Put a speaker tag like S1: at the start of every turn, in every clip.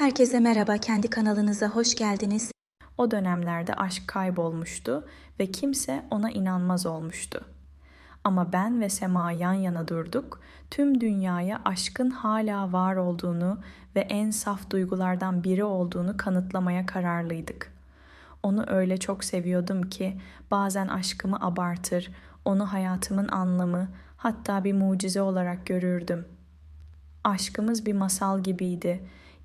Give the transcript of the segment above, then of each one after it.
S1: Herkese merhaba, kendi kanalınıza hoş geldiniz.
S2: O dönemlerde aşk kaybolmuştu ve kimse ona inanmaz olmuştu. Ama ben ve Sema yan yana durduk, tüm dünyaya aşkın hala var olduğunu ve en saf duygulardan biri olduğunu kanıtlamaya kararlıydık. Onu öyle çok seviyordum ki bazen aşkımı abartır, onu hayatımın anlamı, hatta bir mucize olarak görürdüm. Aşkımız bir masal gibiydi.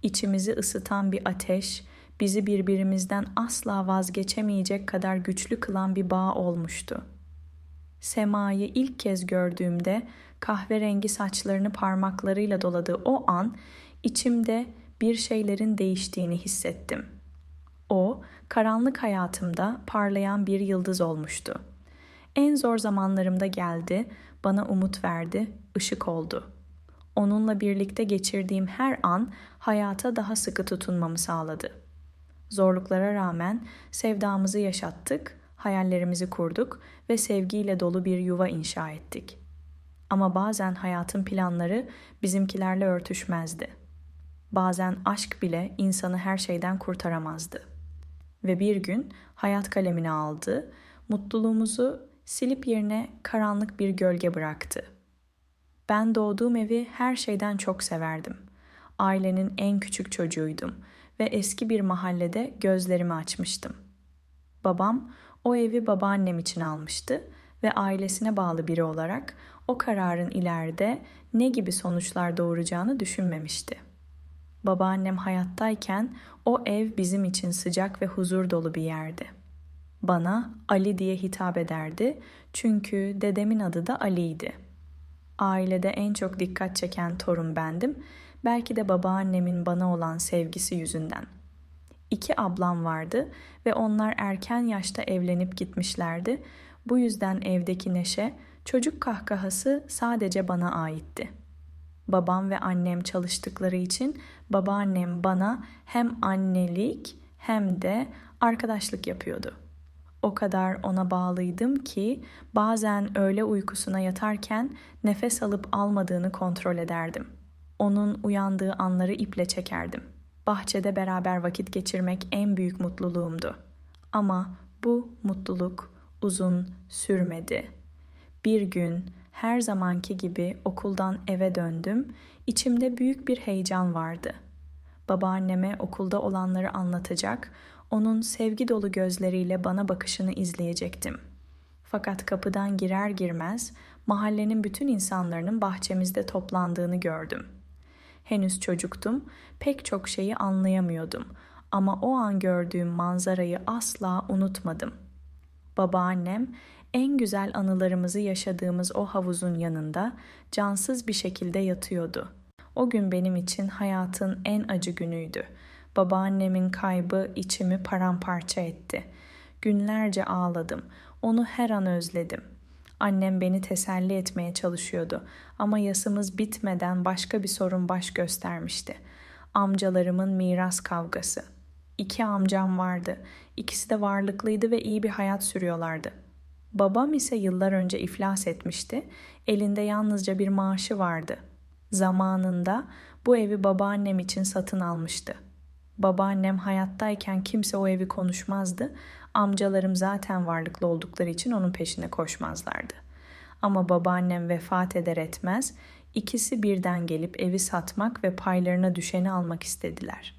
S2: İçimizi ısıtan bir ateş, bizi birbirimizden asla vazgeçemeyecek kadar güçlü kılan bir bağ olmuştu. Sema'yı ilk kez gördüğümde kahverengi saçlarını parmaklarıyla doladığı o an içimde bir şeylerin değiştiğini hissettim. O, karanlık hayatımda parlayan bir yıldız olmuştu. En zor zamanlarımda geldi, bana umut verdi, ışık oldu. Onunla birlikte geçirdiğim her an hayata daha sıkı tutunmamı sağladı. Zorluklara rağmen sevdamızı yaşattık, hayallerimizi kurduk ve sevgiyle dolu bir yuva inşa ettik. Ama bazen hayatın planları bizimkilerle örtüşmezdi. Bazen aşk bile insanı her şeyden kurtaramazdı. Ve bir gün hayat kalemini aldı, mutluluğumuzu silip yerine karanlık bir gölge bıraktı. Ben doğduğum evi her şeyden çok severdim. Ailenin en küçük çocuğuydum ve eski bir mahallede gözlerimi açmıştım. Babam o evi babaannem için almıştı ve ailesine bağlı biri olarak o kararın ileride ne gibi sonuçlar doğuracağını düşünmemişti. Babaannem hayattayken o ev bizim için sıcak ve huzur dolu bir yerdi. Bana Ali diye hitap ederdi çünkü dedemin adı da Ali'ydi. Ailede en çok dikkat çeken torun bendim. Belki de babaannemin bana olan sevgisi yüzünden. İki ablam vardı ve onlar erken yaşta evlenip gitmişlerdi. Bu yüzden evdeki neşe, çocuk kahkahası sadece bana aitti. Babam ve annem çalıştıkları için babaannem bana hem annelik hem de arkadaşlık yapıyordu. O kadar ona bağlıydım ki bazen öğle uykusuna yatarken nefes alıp almadığını kontrol ederdim. Onun uyandığı anları iple çekerdim. Bahçede beraber vakit geçirmek en büyük mutluluğumdu. Ama bu mutluluk uzun sürmedi. Bir gün her zamanki gibi okuldan eve döndüm. İçimde büyük bir heyecan vardı. Babaanneme okulda olanları anlatacak, onun sevgi dolu gözleriyle bana bakışını izleyecektim. Fakat kapıdan girer girmez mahallenin bütün insanların bahçemizde toplandığını gördüm. Henüz çocuktum, pek çok şeyi anlayamıyordum ama o an gördüğüm manzarayı asla unutmadım. Babaannem en güzel anılarımızı yaşadığımız o havuzun yanında cansız bir şekilde yatıyordu. O gün benim için hayatın en acı günüydü. Babaannemin kaybı içimi paramparça etti. Günlerce ağladım. Onu her an özledim. Annem beni teselli etmeye çalışıyordu ama yasımız bitmeden başka bir sorun baş göstermişti. Amcalarımın miras kavgası. İki amcam vardı. İkisi de varlıklıydı ve iyi bir hayat sürüyorlardı. Babam ise yıllar önce iflas etmişti. Elinde yalnızca bir maaşı vardı. Zamanında bu evi babaannem için satın almıştı. Babaannem hayattayken kimse o evi konuşmazdı. Amcalarım zaten varlıklı oldukları için onun peşine koşmazlardı. Ama babaannem vefat eder etmez ikisi birden gelip evi satmak ve paylarına düşeni almak istediler.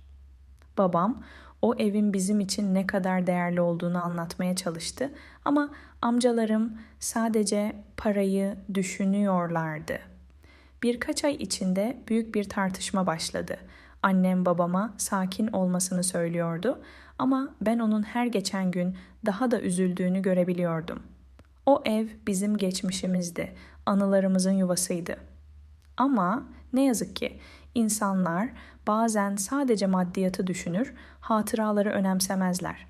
S2: Babam o evin bizim için ne kadar değerli olduğunu anlatmaya çalıştı ama amcalarım sadece parayı düşünüyorlardı. Birkaç ay içinde büyük bir tartışma başladı. Annem babama sakin olmasını söylüyordu ama ben onun her geçen gün daha da üzüldüğünü görebiliyordum. O ev bizim geçmişimizdi, anılarımızın yuvasıydı. Ama ne yazık ki insanlar bazen sadece maddiyatı düşünür, hatıraları önemsemezler.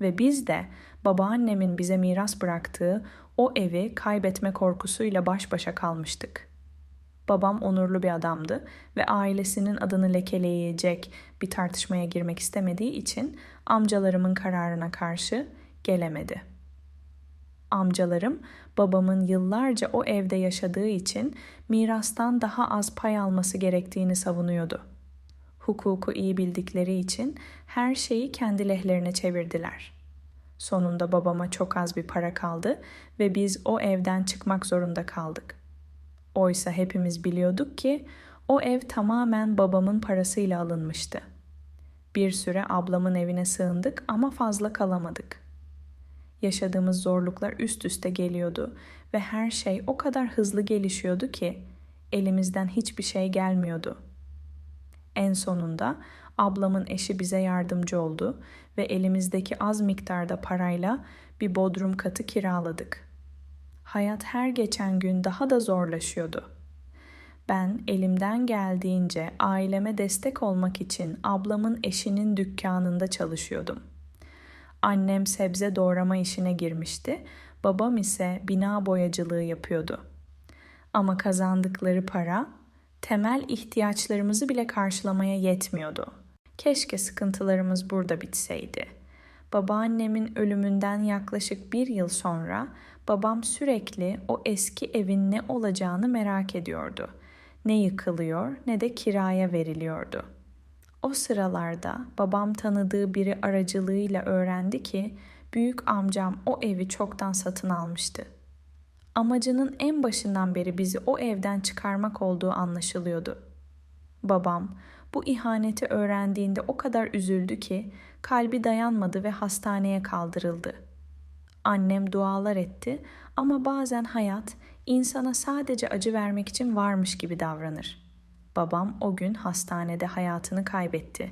S2: Ve biz de babaannemin bize miras bıraktığı o evi kaybetme korkusuyla baş başa kalmıştık. Babam onurlu bir adamdı ve ailesinin adını lekeleyecek bir tartışmaya girmek istemediği için amcalarımın kararına karşı gelemedi. Amcalarım babamın yıllarca o evde yaşadığı için mirastan daha az pay alması gerektiğini savunuyordu. Hukuku iyi bildikleri için her şeyi kendi lehlerine çevirdiler. Sonunda babama çok az bir para kaldı ve biz o evden çıkmak zorunda kaldık. Oysa hepimiz biliyorduk ki o ev tamamen babamın parasıyla alınmıştı. Bir süre ablamın evine sığındık ama fazla kalamadık. Yaşadığımız zorluklar üst üste geliyordu ve her şey o kadar hızlı gelişiyordu ki elimizden hiçbir şey gelmiyordu. En sonunda ablamın eşi bize yardımcı oldu ve elimizdeki az miktarda parayla bir bodrum katı kiraladık. Hayat her geçen gün daha da zorlaşıyordu. Ben elimden geldiğince aileme destek olmak için ablamın eşinin dükkanında çalışıyordum. Annem sebze doğrama işine girmişti, babam ise bina boyacılığı yapıyordu. Ama kazandıkları para temel ihtiyaçlarımızı bile karşılamaya yetmiyordu. Keşke sıkıntılarımız burada bitseydi. Babaannemin ölümünden yaklaşık bir yıl sonra babam sürekli o eski evin ne olacağını merak ediyordu. Ne yıkılıyor ne de kiraya veriliyordu. O sıralarda babam tanıdığı biri aracılığıyla öğrendi ki büyük amcam o evi çoktan satın almıştı. Amacının en başından beri bizi o evden çıkarmak olduğu anlaşılıyordu. Babam bu ihaneti öğrendiğinde o kadar üzüldü ki kalbi dayanmadı ve hastaneye kaldırıldı. Annem dualar etti ama bazen hayat insana sadece acı vermek için varmış gibi davranır. Babam o gün hastanede hayatını kaybetti.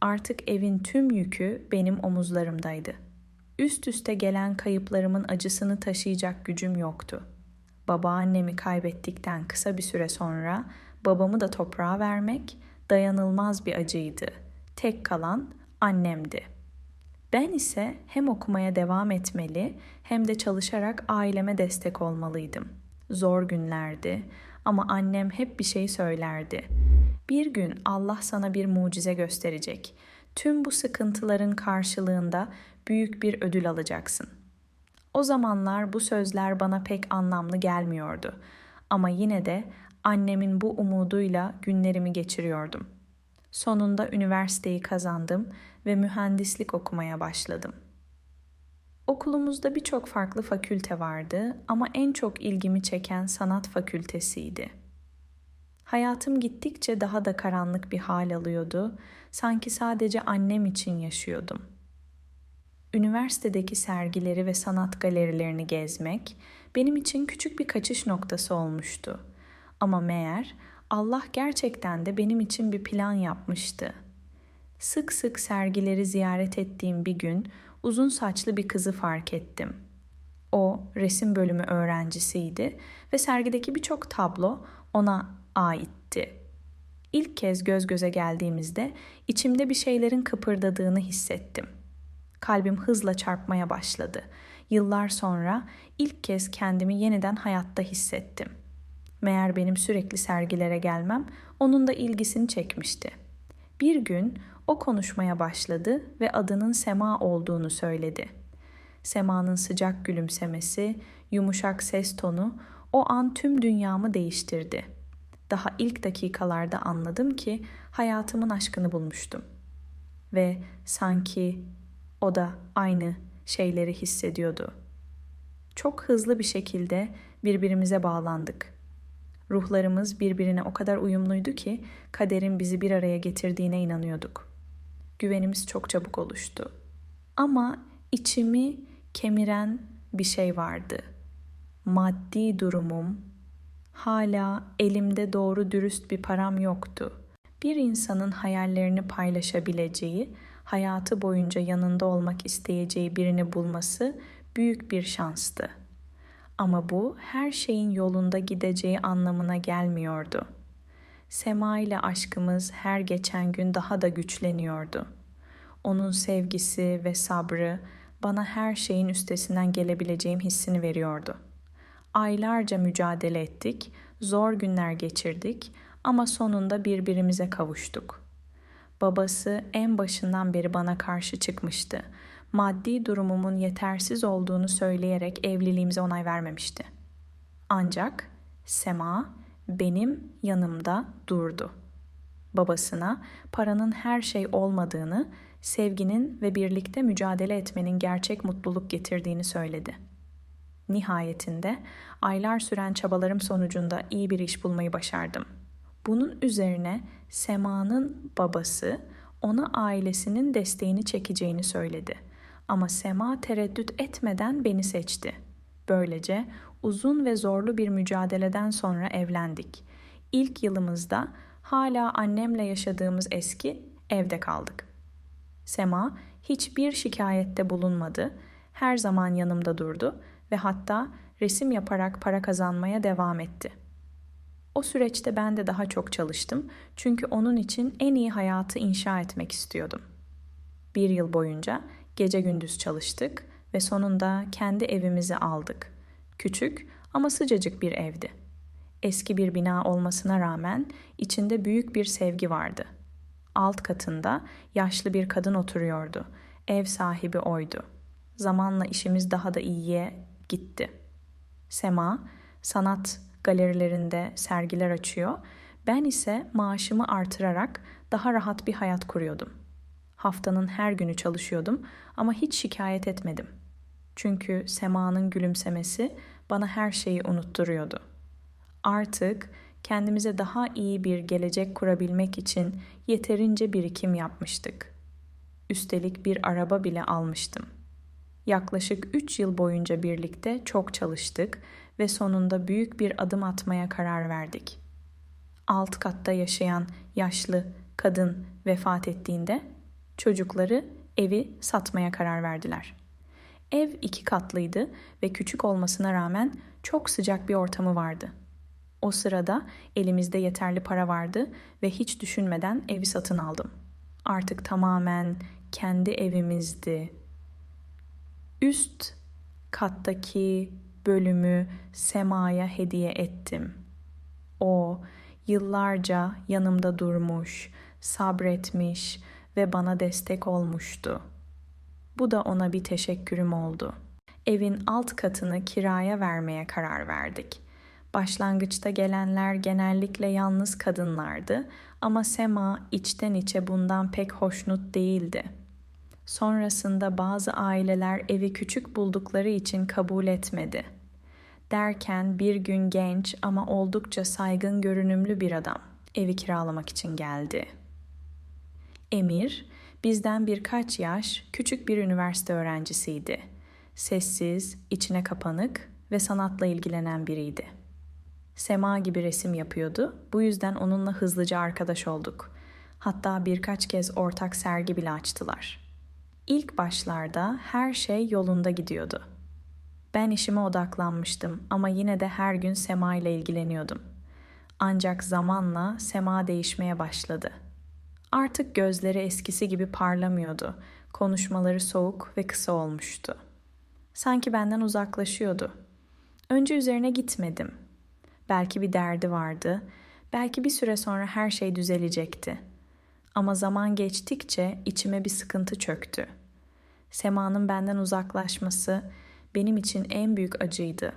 S2: Artık evin tüm yükü benim omuzlarımdaydı. Üst üste gelen kayıplarımın acısını taşıyacak gücüm yoktu. Babaannemi kaybettikten kısa bir süre sonra babamı da toprağa vermek dayanılmaz bir acıydı. Tek kalan annemdi. Ben ise hem okumaya devam etmeli hem de çalışarak aileme destek olmalıydım. Zor günlerdi ama annem hep bir şey söylerdi. Bir gün Allah sana bir mucize gösterecek. Tüm bu sıkıntıların karşılığında büyük bir ödül alacaksın. O zamanlar bu sözler bana pek anlamlı gelmiyordu ama yine de annemin bu umuduyla günlerimi geçiriyordum. Sonunda üniversiteyi kazandım ve mühendislik okumaya başladım. Okulumuzda birçok farklı fakülte vardı ama en çok ilgimi çeken sanat fakültesiydi. Hayatım gittikçe daha da karanlık bir hal alıyordu. Sanki sadece annem için yaşıyordum. Üniversitedeki sergileri ve sanat galerilerini gezmek benim için küçük bir kaçış noktası olmuştu. Ama meğer Allah gerçekten de benim için bir plan yapmıştı. Sık sık sergileri ziyaret ettiğim bir gün uzun saçlı bir kızı fark ettim. O resim bölümü öğrencisiydi ve sergideki birçok tablo ona aitti. İlk kez göz göze geldiğimizde içimde bir şeylerin kıpırdadığını hissettim. Kalbim hızla çarpmaya başladı. Yıllar sonra ilk kez kendimi yeniden hayatta hissettim. Meğer benim sürekli sergilere gelmem onun da ilgisini çekmişti. Bir gün o konuşmaya başladı ve adının Sema olduğunu söyledi. Sema'nın sıcak gülümsemesi, yumuşak ses tonu o an tüm dünyamı değiştirdi. Daha ilk dakikalarda anladım ki hayatımın aşkını bulmuştum. Ve sanki o da aynı şeyleri hissediyordu. Çok hızlı bir şekilde birbirimize bağlandık. Ruhlarımız birbirine o kadar uyumluydu ki kaderin bizi bir araya getirdiğine inanıyorduk. Güvenimiz çok çabuk oluştu. Ama içimi kemiren bir şey vardı. Maddi durumum, hala elimde doğru dürüst bir param yoktu. Bir insanın hayallerini paylaşabileceği, hayatı boyunca yanında olmak isteyeceği birini bulması büyük bir şanstı. Ama bu her şeyin yolunda gideceği anlamına gelmiyordu. Sema ile aşkımız her geçen gün daha da güçleniyordu. Onun sevgisi ve sabrı bana her şeyin üstesinden gelebileceğim hissini veriyordu. Aylarca mücadele ettik, zor günler geçirdik ama sonunda birbirimize kavuştuk. Babası en başından beri bana karşı çıkmıştı. Maddi durumumun yetersiz olduğunu söyleyerek evliliğimize onay vermemişti. Ancak Sema benim yanımda durdu. babasına paranın her şey olmadığını, sevginin ve birlikte mücadele etmenin gerçek mutluluk getirdiğini söyledi. Nihayetinde aylar süren çabalarım sonucunda iyi bir iş bulmayı başardım. Bunun üzerine Sema'nın babası ona ailesinin desteğini çekeceğini söyledi. Ama Sema tereddüt etmeden beni seçti. Böylece uzun ve zorlu bir mücadeleden sonra evlendik. İlk yılımızda hala annemle yaşadığımız eski evde kaldık. Sema hiçbir şikayette bulunmadı, her zaman yanımda durdu ve hatta resim yaparak para kazanmaya devam etti. O süreçte ben de daha çok çalıştım çünkü onun için en iyi hayatı inşa etmek istiyordum. Bir yıl boyunca gece gündüz çalıştık ve sonunda kendi evimizi aldık. Küçük ama sıcacık bir evdi. Eski bir bina olmasına rağmen içinde büyük bir sevgi vardı. Alt katında yaşlı bir kadın oturuyordu. Ev sahibi oydu. Zamanla işimiz daha da iyiye gitti. Sema sanat galerilerinde sergiler açıyor. Ben ise maaşımı artırarak daha rahat bir hayat kuruyordum. Haftanın her günü çalışıyordum ama hiç şikayet etmedim. Çünkü Sema'nın gülümsemesi bana her şeyi unutturuyordu. Artık kendimize daha iyi bir gelecek kurabilmek için yeterince birikim yapmıştık. Üstelik bir araba bile almıştım. Yaklaşık 3 yıl boyunca birlikte çok çalıştık ve sonunda büyük bir adım atmaya karar verdik. Alt katta yaşayan yaşlı kadın vefat ettiğinde çocukları evi satmaya karar verdiler. Ev iki katlıydı ve küçük olmasına rağmen çok sıcak bir ortamı vardı. O sırada elimizde yeterli para vardı ve hiç düşünmeden evi satın aldım. Artık tamamen kendi evimizdi. Üst kattaki bölümü Sema'ya hediye ettim. O yıllarca yanımda durmuş, sabretmiş ve bana destek olmuştu. Bu da ona bir teşekkürüm oldu. Evin alt katını kiraya vermeye karar verdik. Başlangıçta gelenler genellikle yalnız kadınlardı ama Sema içten içe bundan pek hoşnut değildi. Sonrasında bazı aileler evi küçük buldukları için kabul etmedi. Derken bir gün genç ama oldukça saygın görünümlü bir adam evi kiralamak için geldi. Emir, bizden birkaç yaş küçük bir üniversite öğrencisiydi. Sessiz, içine kapanık ve sanatla ilgilenen biriydi. Sema gibi resim yapıyordu. Bu yüzden onunla hızlıca arkadaş olduk. Hatta birkaç kez ortak sergi bile açtılar. İlk başlarda her şey yolunda gidiyordu. Ben işime odaklanmıştım ama yine de her gün Sema ile ilgileniyordum. Ancak zamanla Sema değişmeye başladı. Artık gözleri eskisi gibi parlamıyordu. Konuşmaları soğuk ve kısa olmuştu. Sanki benden uzaklaşıyordu. Önce üzerine gitmedim. Belki bir derdi vardı. Belki bir süre sonra her şey düzelecekti. Ama zaman geçtikçe içime bir sıkıntı çöktü. Sema'nın benden uzaklaşması benim için en büyük acıydı.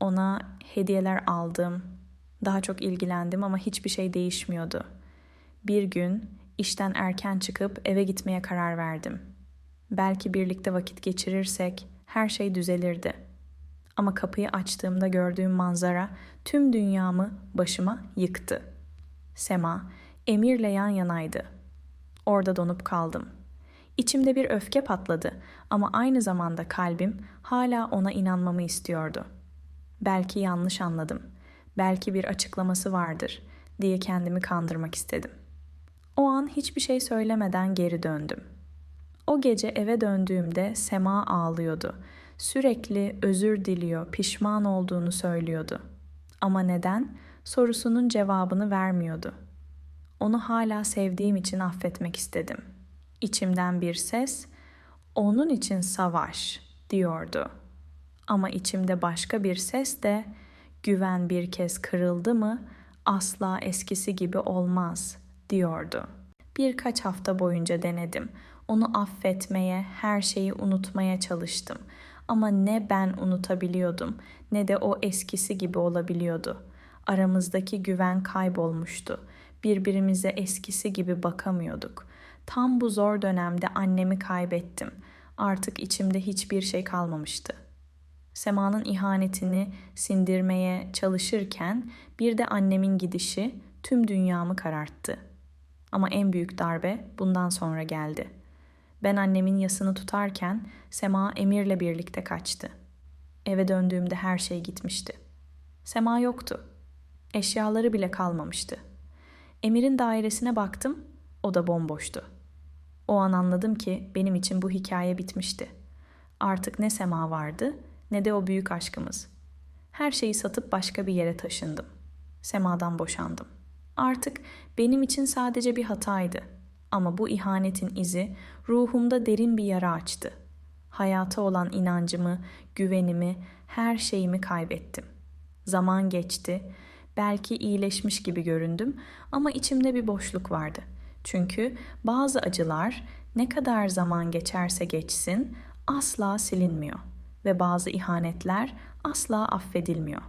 S2: Ona hediyeler aldım. Daha çok ilgilendim ama hiçbir şey değişmiyordu. Bir gün işten erken çıkıp eve gitmeye karar verdim. Belki birlikte vakit geçirirsek her şey düzelirdi. Ama kapıyı açtığımda gördüğüm manzara tüm dünyamı başıma yıktı. Sema, Emir'le yan yanaydı. Orada donup kaldım. İçimde bir öfke patladı ama aynı zamanda kalbim hala ona inanmamı istiyordu. Belki yanlış anladım. Belki bir açıklaması vardır diye kendimi kandırmak istedim. O an hiçbir şey söylemeden geri döndüm. O gece eve döndüğümde Sema ağlıyordu. Sürekli özür diliyor, pişman olduğunu söylüyordu. Ama neden? Sorusunun cevabını vermiyordu. Onu hala sevdiğim için affetmek istedim. İçimden bir ses, onun için savaş diyordu. Ama içimde başka bir ses de güven bir kez kırıldı mı asla eskisi gibi olmaz diyordu. Birkaç hafta boyunca denedim. Onu affetmeye, her şeyi unutmaya çalıştım. Ama ne ben unutabiliyordum ne de o eskisi gibi olabiliyordu. Aramızdaki güven kaybolmuştu. Birbirimize eskisi gibi bakamıyorduk. Tam bu zor dönemde annemi kaybettim. Artık içimde hiçbir şey kalmamıştı. Sema'nın ihanetini sindirmeye çalışırken bir de annemin gidişi tüm dünyamı kararttı. Ama en büyük darbe bundan sonra geldi. Ben annemin yasını tutarken Sema Emir'le birlikte kaçtı. Eve döndüğümde her şey gitmişti. Sema yoktu. Eşyaları bile kalmamıştı. Emir'in dairesine baktım, o da bomboştu. O an anladım ki benim için bu hikaye bitmişti. Artık ne Sema vardı ne de o büyük aşkımız. Her şeyi satıp başka bir yere taşındım. Sema'dan boşandım. Artık benim için sadece bir hataydı. Ama bu ihanetin izi ruhumda derin bir yara açtı. Hayata olan inancımı, güvenimi, her şeyimi kaybettim. Zaman geçti. Belki iyileşmiş gibi göründüm ama içimde bir boşluk vardı. Çünkü bazı acılar ne kadar zaman geçerse geçsin asla silinmiyor ve bazı ihanetler asla affedilmiyor.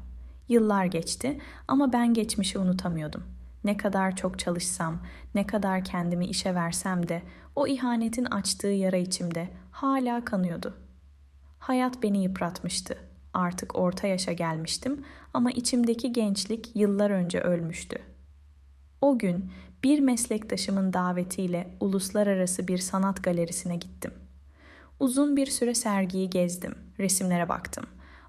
S2: Yıllar geçti ama ben geçmişi unutamıyordum. Ne kadar çok çalışsam, ne kadar kendimi işe versem de o ihanetin açtığı yara içimde hala kanıyordu. Hayat beni yıpratmıştı. Artık orta yaşa gelmiştim ama içimdeki gençlik yıllar önce ölmüştü. O gün bir meslektaşımın davetiyle uluslararası bir sanat galerisine gittim. Uzun bir süre sergiyi gezdim, resimlere baktım.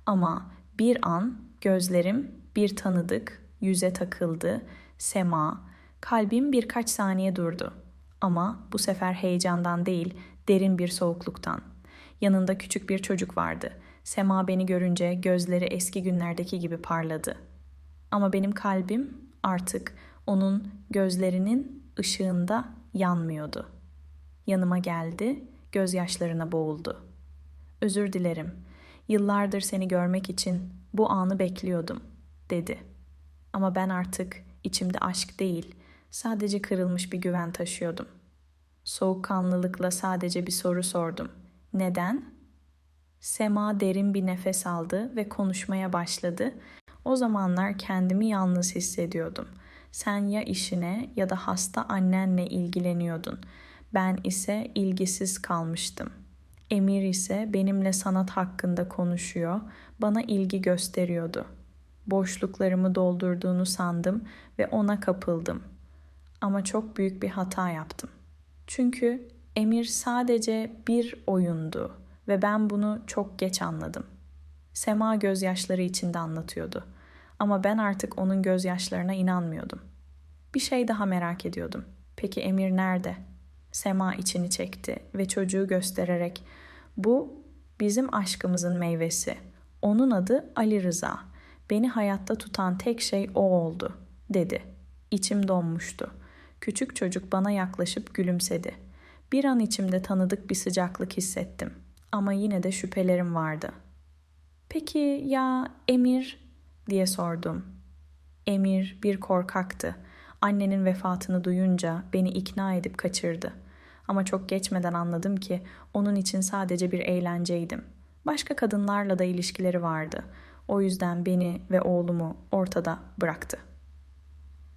S2: Ama bir an gözlerim bir tanıdık yüze takıldı, sema, kalbim birkaç saniye durdu. Ama bu sefer heyecandan değil, derin bir soğukluktan. Yanında küçük bir çocuk vardı. Sema beni görünce gözleri eski günlerdeki gibi parladı. Ama benim kalbim artık onun gözlerinin ışığında yanmıyordu. Yanıma geldi, gözyaşlarına boğuldu. Özür dilerim. Yıllardır seni görmek için bu anı bekliyordum, dedi. Ama ben artık içimde aşk değil, sadece kırılmış bir güven taşıyordum. Soğukkanlılıkla sadece bir soru sordum. Neden? Sema derin bir nefes aldı ve konuşmaya başladı. O zamanlar kendimi yalnız hissediyordum. Sen ya işine ya da hasta annenle ilgileniyordun. Ben ise ilgisiz kalmıştım. Emir ise benimle sanat hakkında konuşuyor, bana ilgi gösteriyordu. Boşluklarımı doldurduğunu sandım ve ona kapıldım. Ama çok büyük bir hata yaptım. Çünkü Emir sadece bir oyundu ve ben bunu çok geç anladım. Sema gözyaşları içinde anlatıyordu. Ama ben artık onun gözyaşlarına inanmıyordum. Bir şey daha merak ediyordum. Peki Emir nerede? Sema içini çekti ve çocuğu göstererek bu bizim aşkımızın meyvesi. Onun adı Ali Rıza. Beni hayatta tutan tek şey o oldu, dedi. İçim donmuştu. Küçük çocuk bana yaklaşıp gülümsedi. Bir an içimde tanıdık bir sıcaklık hissettim. Ama yine de şüphelerim vardı. Peki ya Emir diye sordum. Emir bir korkaktı. Annenin vefatını duyunca beni ikna edip kaçırdı. Ama çok geçmeden anladım ki onun için sadece bir eğlenceydim. Başka kadınlarla da ilişkileri vardı. O yüzden beni ve oğlumu ortada bıraktı.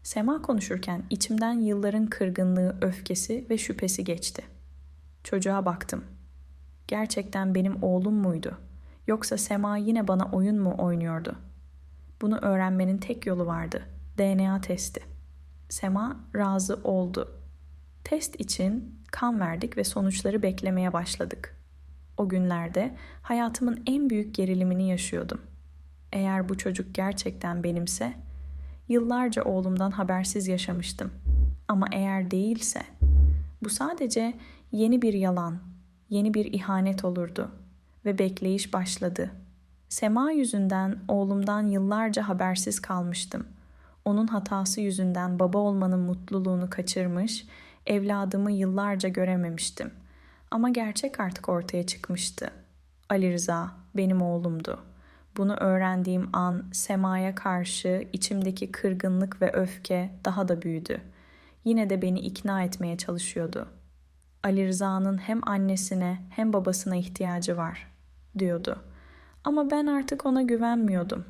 S2: Sema konuşurken içimden yılların kırgınlığı, öfkesi ve şüphesi geçti. Çocuğa baktım. Gerçekten benim oğlum muydu? Yoksa Sema yine bana oyun mu oynuyordu? Bunu öğrenmenin tek yolu vardı. DNA testi. Sema razı oldu. Test için kan verdik ve sonuçları beklemeye başladık. O günlerde hayatımın en büyük gerilimini yaşıyordum. Eğer bu çocuk gerçekten benimse, yıllarca oğlumdan habersiz yaşamıştım. Ama eğer değilse, bu sadece yeni bir yalan, yeni bir ihanet olurdu ve bekleyiş başladı. Sema yüzünden oğlumdan yıllarca habersiz kalmıştım. Onun hatası yüzünden baba olmanın mutluluğunu kaçırmış, evladımı yıllarca görememiştim. Ama gerçek artık ortaya çıkmıştı. Ali Rıza benim oğlumdu. Bunu öğrendiğim an Sema'ya karşı içimdeki kırgınlık ve öfke daha da büyüdü. Yine de beni ikna etmeye çalışıyordu. Ali Rıza'nın hem annesine hem babasına ihtiyacı var, diyordu. Ama ben artık ona güvenmiyordum.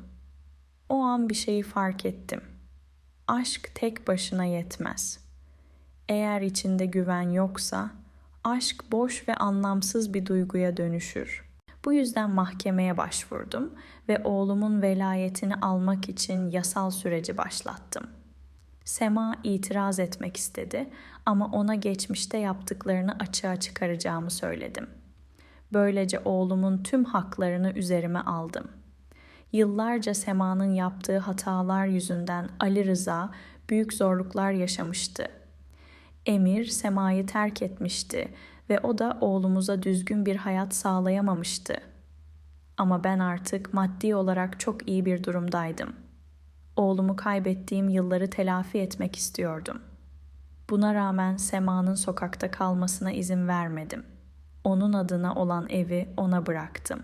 S2: O an bir şeyi fark ettim. aşk tek başına yetmez. Eğer içinde güven yoksa aşk boş ve anlamsız bir duyguya dönüşür. Bu yüzden mahkemeye başvurdum ve oğlumun velayetini almak için yasal süreci başlattım. Sema itiraz etmek istedi ama ona geçmişte yaptıklarını açığa çıkaracağımı söyledim. Böylece oğlumun tüm haklarını üzerime aldım. Yıllarca Sema'nın yaptığı hatalar yüzünden Ali Rıza büyük zorluklar yaşamıştı. Emir Sema'yı terk etmişti ve o da oğlumuza düzgün bir hayat sağlayamamıştı. Ama ben artık maddi olarak çok iyi bir durumdaydım. Oğlumu kaybettiğim yılları telafi etmek istiyordum. Buna rağmen Sema'nın sokakta kalmasına izin vermedim. Onun adına olan evi ona bıraktım.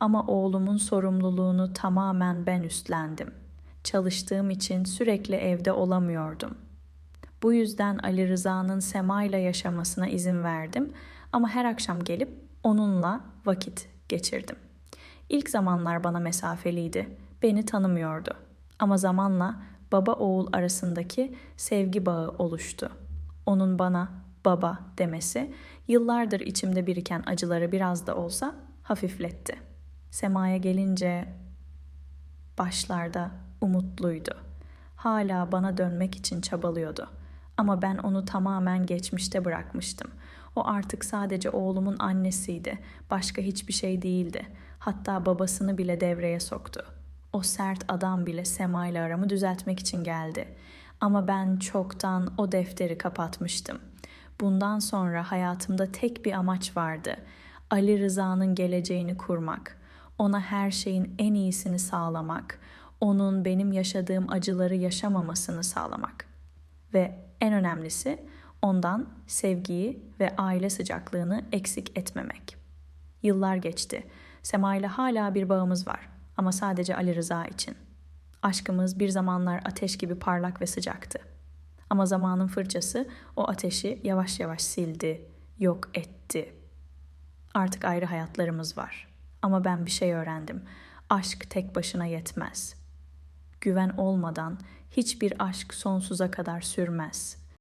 S2: Ama oğlumun sorumluluğunu tamamen ben üstlendim. Çalıştığım için sürekli evde olamıyordum. Bu yüzden Ali Rıza'nın Sema ile yaşamasına izin verdim ama her akşam gelip onunla vakit geçirdim. İlk zamanlar bana mesafeliydi, beni tanımıyordu. Ama zamanla baba oğul arasındaki sevgi bağı oluştu. Onun bana baba demesi yıllardır içimde biriken acıları biraz da olsa hafifletti. Sema'ya gelince başlarda umutluydu. Hala bana dönmek için çabalıyordu. Ama ben onu tamamen geçmişte bırakmıştım. O artık sadece oğlumun annesiydi. Başka hiçbir şey değildi. Hatta babasını bile devreye soktu. O sert adam bile Sema ile aramı düzeltmek için geldi. Ama ben çoktan o defteri kapatmıştım. Bundan sonra hayatımda tek bir amaç vardı. Ali Rıza'nın geleceğini kurmak. Ona her şeyin en iyisini sağlamak. Onun benim yaşadığım acıları yaşamamasını sağlamak. Ve en önemlisi ondan sevgiyi ve aile sıcaklığını eksik etmemek. Yıllar geçti. Sema ile hala bir bağımız var ama sadece Ali Rıza için. Aşkımız bir zamanlar ateş gibi parlak ve sıcaktı. Ama zamanın fırçası o ateşi yavaş yavaş sildi, yok etti. Artık ayrı hayatlarımız var. Ama ben bir şey öğrendim. Aşk tek başına yetmez. Güven olmadan hiçbir aşk sonsuza kadar sürmez.